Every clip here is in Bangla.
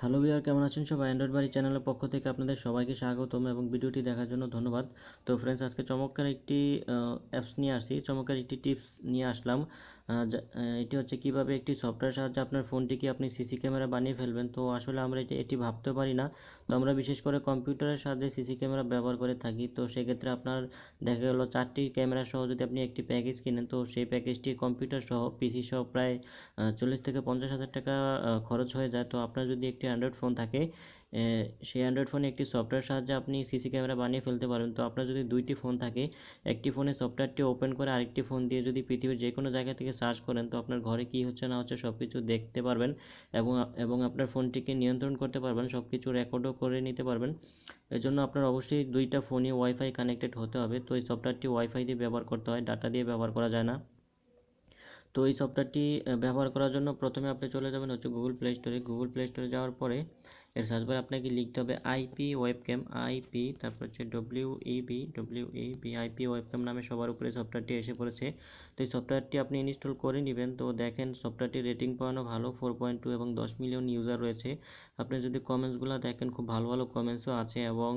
হ্যালো ভিউয়ার, কেমন আছেন সবাই? অ্যান্ড্রয়েড বাড়ি চ্যানেলের পক্ষ থেকে আপনাদের সবাইকে স্বাগতম এবং ভিডিওটি দেখার জন্য ধন্যবাদ। তো ফ্রেন্ডস আজকে চমৎকার একটি অ্যাপস নিয়ে আসি চমৎকার একটি টিপস নিয়ে আসলাম। এটি হচ্ছে কীভাবে একটি সফটওয়্যার সাহায্যে আপনার ফোনটিকে আপনি সিসি ক্যামেরা বানিয়ে ফেলবেন। তো আসলে আমরা এটি এটি ভাবতে পারি না। তো আমরা বিশেষ করে কম্পিউটারের সাহায্যে সিসি ক্যামেরা ব্যবহার করে থাকি। তো সেক্ষেত্রে আপনার দেখা গেলো চারটি ক্যামেরা সহ যদি আপনি একটি প্যাকেজ কিনেন, তো সেই প্যাকেজটি কম্পিউটার সহ পিসি সহ প্রায় চল্লিশ থেকে পঞ্চাশ হাজার টাকা খরচ হয়ে যায়। তো আপনার যদি একটি অ্যান্ড্রয়েড ফোন থাকে সেই অ্যান্ড্রয়েড ফোনে একটি সফটওয়্যার সাহায্যে আপনি সিসি ক্যামেরা বানিয়ে ফেলতে পারবেন তো আপনার যদি দুইটি ফোন থাকে, একটি ফোনে সফটওয়্যারটি ওপেন করে আরেকটি ফোন দিয়ে যদি পৃথিবীর যে কোনো জায়গা থেকে সার্চ করেন, তো আপনার ঘরে কী হচ্ছে না হচ্ছে সব কিছু দেখতে পারবেন এবং এবং আপনার ফোনটিকে নিয়ন্ত্রণ করতে পারবেন সব কিছু রেকর্ডও করে নিতে পারবেন। এর জন্য আপনার অবশ্যই দুইটা ফোনই ওয়াইফাই কানেক্টেড হতে হবে। তো এই সফটওয়্যারটি ওয়াইফাই দিয়ে ব্যবহার করতে হয় ডাটা দিয়ে ব্যবহার করা যায় না। তো এই সফটওয়্যারটি ব্যবহার করার জন্য প্রথমে আপনি চলে যাবেন হচ্ছে গুগল প্লে স্টোরে গুগল প্লে স্টোরে যাওয়ার পরে এর সার্চ বারে আপনাকে লিখতে হবে আইপি ওয়েবক্যাম আইপি তারপর হচ্ছে W EB W EB IP webcam নামে সবার উপরে সফটওয়্যারটি এসে পড়েছে। তো এই সফটওয়্যারটি আপনি ইনস্টল করে নেবেন। তো দেখেন সফটওয়্যারটি রেটিং পাওয়ানো ভালো ফোর পয়েন্ট টু এবং দশ মিলিয়ন ইউজার রয়েছে। আপনি যদি কমেন্টসগুলো দেখেন, খুব ভালো ভালো কমেন্টসও আছে এবং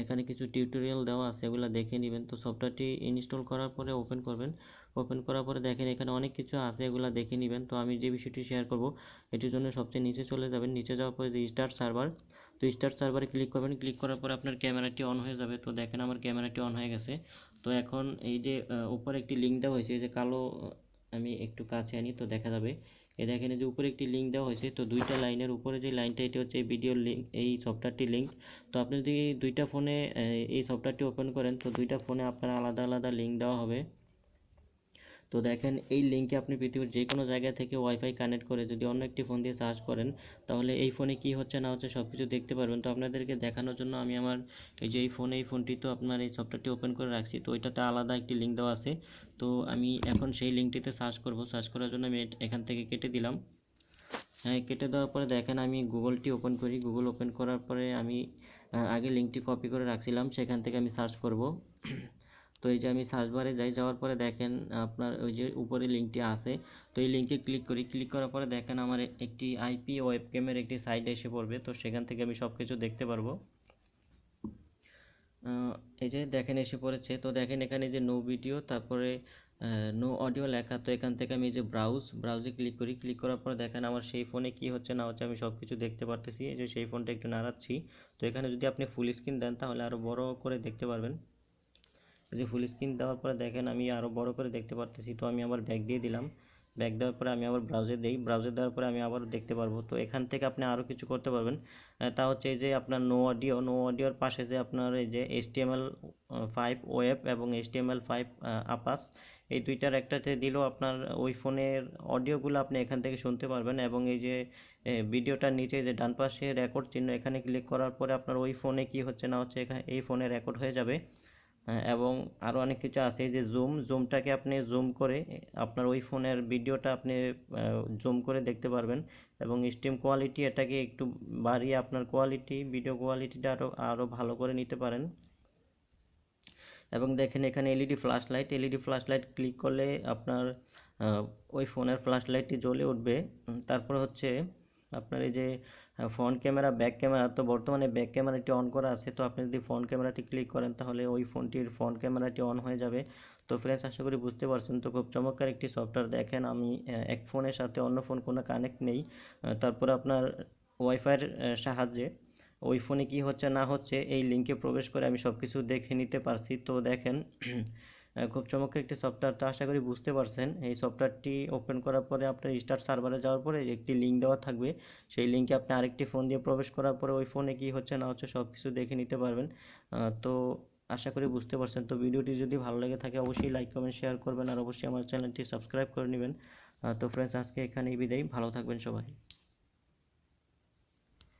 এখানে কিছু টিউটোরিয়াল দেওয়া আছে, এগুলো দেখে নেবেন। তো সফটওয়্যারটি ইনস্টল করার পরে ওপেন করবেন। ওপেন করার পরে দেখেন এখানে অনেক কিছু আছে, এগুলো দেখে নেবেন। তো আমি যে বিষয়টি শেয়ার করব, এটির জন্য সবচেয়ে নিচে চলে যাবেন। নিচে যাওয়ার পরে যে স্টার্ট সার্ভার তো স্টার্ট সার্ভারে ক্লিক করবেন। ক্লিক করার পরে আপনার ক্যামেরাটি অন হয়ে যাবে। তো দেখেন আমার ক্যামেরাটি অন হয়ে গেছে। তো এখন এই যে উপরে একটি লিঙ্ক দেওয়া হয়েছে, এই যে কালো আমি একটু কাছে আনি, তো দেখা যাবে। এই দেখেন যে উপরে একটি লিঙ্ক দেওয়া হয়েছে, তো দুইটা লাইনের উপরে যে লাইনটা, এটি হচ্ছে এই ভিডিওর লিঙ্ক এই সফটওয়্যারটি লিঙ্ক তো আপনি যদি দুইটা ফোনে এই সফটওয়্যারটি ওপেন করেন, তো দুইটা ফোনে আপনার আলাদা আলাদা লিঙ্ক দেওয়া হবে। তো দেখেন, এই লিঙ্কে আপনি পৃথিবীর যে কোনো জায়গা থেকে ওয়াইফাই কানেক্ট করে যদি অন্য একটি ফোন দিয়ে সার্চ করেন, তাহলে এই ফোনে কি হচ্ছে না হচ্ছে সব কিছু দেখতে পারবেন। তো আপনাদেরকে দেখানোর জন্য আমি আমার এই যে এই ফোনে এই ফোনটি তো আপনার এই সফটওয়্যারটি ওপেন করে রাখছি। তো ওইটাতে আলাদা একটি লিঙ্ক দেওয়া আছে। তো আমি এখন সেই লিঙ্কটিতে সার্চ করব। সার্চ করার জন্য আমি এখান থেকে কেটে দিলাম। হ্যাঁ কেটে দেওয়ার পরে দেখেন, আমি গুগলটি ওপেন করি। গুগল ওপেন করার পরে আমি আগে লিঙ্কটি কপি করে রাখছিলাম। সেখান থেকে আমি সার্চ করব। তো এই যে আমি সার্চ বারে যাই, যাওয়ার পরে দেখেন আপনার ওই যে উপরে লিঙ্কটি আছে। তো এই লিঙ্কে ক্লিক করি ক্লিক করার পরে দেখেন আমার একটি আইপি ওয়েব ওয়েবক্যামের একটি সাইট এসে পড়বে। তো সেখান থেকে আমি সব কিছু দেখতে পারব। এই যে দেখেন এসে পড়েছে। তো দেখেন এখানে যে নো ভিডিও তারপরে নো অডিও লেখা। তো এখান থেকে আমি যে ব্রাউজ ব্রাউজে ক্লিক করি। ক্লিক করার পরে দেখেন আমার সেই ফোনে কি হচ্ছে না হচ্ছে আমি সব কিছু দেখতে পারতেছি। এই যে সেই ফোনটা একটু নাড়াচ্ছি। তো এখানে যদি আপনি ফুল স্ক্রিন দেন তাহলে আরও বড় করে দেখতে পারবেন। যে ফুল স্ক্রিন দেওয়ার পরে দেখেন আমি আরও বড় করে দেখতে পারতেছি। তো আমি আবার ব্যাক দিয়ে দিলাম। ব্যাক দেওয়ার পরে আমি আবার ব্রাউজে দিই। ব্রাউজে দেওয়ার পরে আমি আবার দেখতে পারব। তো এখান থেকে আপনি আরও কিছু করতে পারবেন। তা হচ্ছে এই যে আপনার নো অডিও নো অডিওর পাশে যে আপনার এই যে এস এইচটিএমএল ফাইভ ওয়েব এবং এইচটিএমএল ফাইভ আপাস এই দুইটার একটাতে দিলেও আপনার ওই ফোনের অডিওগুলো আপনি এখান থেকে শুনতে পারবেন এবং এই যে ভিডিওটার নিচে যে ডান পাশে রেকর্ড চিহ্ন, এখানে ক্লিক করার পরে আপনার ওই ফোনে কি হচ্ছে না হচ্ছে এখানে এই ফোনে রেকর্ড হয়ে যাবে। এবং আরও অনেক কিছু আছে যে জুম জুমটাকে আপনি জুম করে আপনার ওই ফোনের ভিডিওটা আপনি জুম করে দেখতে পারবেন এবং স্ট্রিম কোয়ালিটি এটাকে একটু বাড়িয়ে আপনার কোয়ালিটি ভিডিও কোয়ালিটিটা আরও আরও ভালো করে নিতে পারেন। এবং দেখেন এখানে LED flash light LED flash light click করলে আপনার ওই ফোনের ফ্ল্যাশ লাইটটি জ্বলে উঠবে। তারপর হচ্ছে আপনার এই যে ফ্রন্ট ক্যামেরা, ব্যাক ক্যামেরা, তো বর্তমানে ব্যাক ক্যামেরাটি অন করা আছে। তো আপনি যদি ফ্রন্ট ক্যামেরাটি ক্লিক করেন, তাহলে ওই ফোনটির ফ্রন্ট ক্যামেরাটি অন হয়ে যাবে। তো ফ্রেন্ডস আশা করি বুঝতে পারছেন। তো খুব চমৎকার একটি সফটওয়্যার দেখেন। আমি এক ফোনের সাথে অন্য ফোন কোনো কানেক্ট নেই। তারপরে আপনার ওয়াইফাইয়ের সাহায্যে ওই ফোনে কি হচ্ছে না হচ্ছে, এই লিঙ্কে প্রবেশ করে আমি সব কিছু দেখে নিতে পারছি। তো দেখেন খুব চমৎকার একটি সফটওয়্যার তো আশা করি বুঝতে পারছেন, এই সফটওয়্যারটি ওপেন করার পরে আপনার স্টার্ট সার্ভারে যাওয়ার পরে একটি লিঙ্ক দেওয়া থাকবে। সেই লিঙ্কে আপনি আরেকটি ফোন দিয়ে প্রবেশ করার পরে ওই ফোনে কি হচ্ছে না হচ্ছে সব কিছু দেখে নিতে পারবেন। তো আশা করি বুঝতে পারছেন। তো ভিডিওটি যদি ভালো লেগে থাকে অবশ্যই লাইক কমেন্ট শেয়ার করবেন আর অবশ্যই আমার চ্যানেলটি সাবস্ক্রাইব করে নেবেন। তো ফ্রেন্ডস আজকে এখানেই বিদায়। ভালো থাকবেন সবাই।